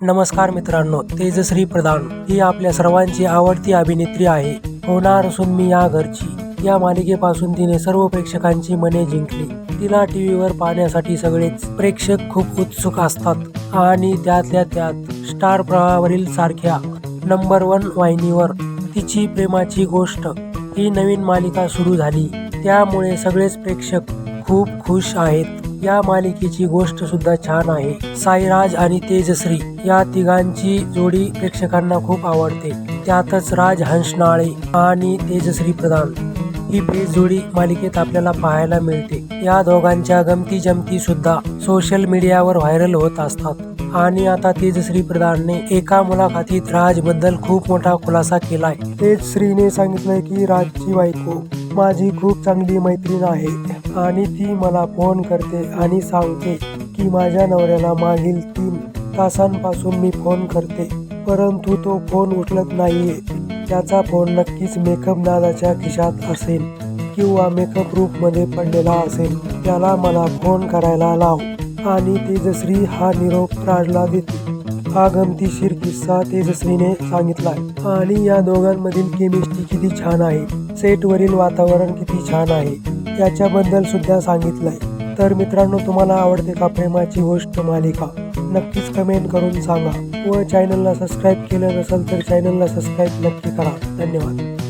नमस्कार मित्रांनो तेजश्री प्रधान ही आपल्या सर्वांची आवडती अभिनेत्री आहे. होणार असून मी या घरची. या मालिकेपासून तिने सर्व प्रेक्षकांची मने जिंकली. तिला टीव्हीवर पाहण्यासाठी सगळेच प्रेक्षक खूप उत्सुक असतात. आणि त्यातल्या त्यात स्टार प्रवाहावरील सारख्या नंबर वन वाहिनीवर तिची प्रेमाची गोष्ट ही नवीन मालिका सुरू झाली. त्यामुळे सगळेच प्रेक्षक खूप खुश आहेत. या मालिकेची गोष्ट सुद्धा छान आहे. साईराज आणि तेजश्री या तिघांची जोडी प्रेक्षकांना खूप आवडते. त्यातच राज हंसनाळे आणि तेजश्री प्रधान. ही बेस्ट जोडी मालिकेत आपल्याला पाहायला मिळते. या दोघांच्या गमती जमती सुद्धा सोशल मीडियावर व्हायरल होत असतात. आणि आता तेजश्री प्रधानने एका मुलाखतीत राजबद्दल खूप मोठा खुलासा केलाय. तेजश्रीने सांगितलंय की राजची बायको माझी खूप चांगली मैत्रीण आहे. आणि ती मला फोन करते आणि सांगते की माझ्या नवऱ्याला मागील तीन तासांपासून मी फोन करते परंतु तो फोन उचलत नाहीये. त्याचा फोन नक्कीच मेकअप दादाच्या खिशात असेल किंवा मेकअप रूपमध्ये पडलेला असेल त्याला मला फोन करायला लाव. आणि तेजश्री हा निरोप राजला देते. हा गमतीशीर किस्सा तेजश्रीने सांगितला आणि या दोघांमधील केमिस्ट्री किती छान आहे. सेटवरील वातावरण किती छान आहे. याच्याबद्दल सुद्धा सांगितलंय. तर मित्रांनो तुम्हाला आवडते का प्रेमाची गोष्ट मालिका? नक्कीच कमेंट करून सांगा. व चॅनलला सबस्क्राईब केलं नसेल तर चॅनलला सबस्क्राईब नक्की करा. धन्यवाद.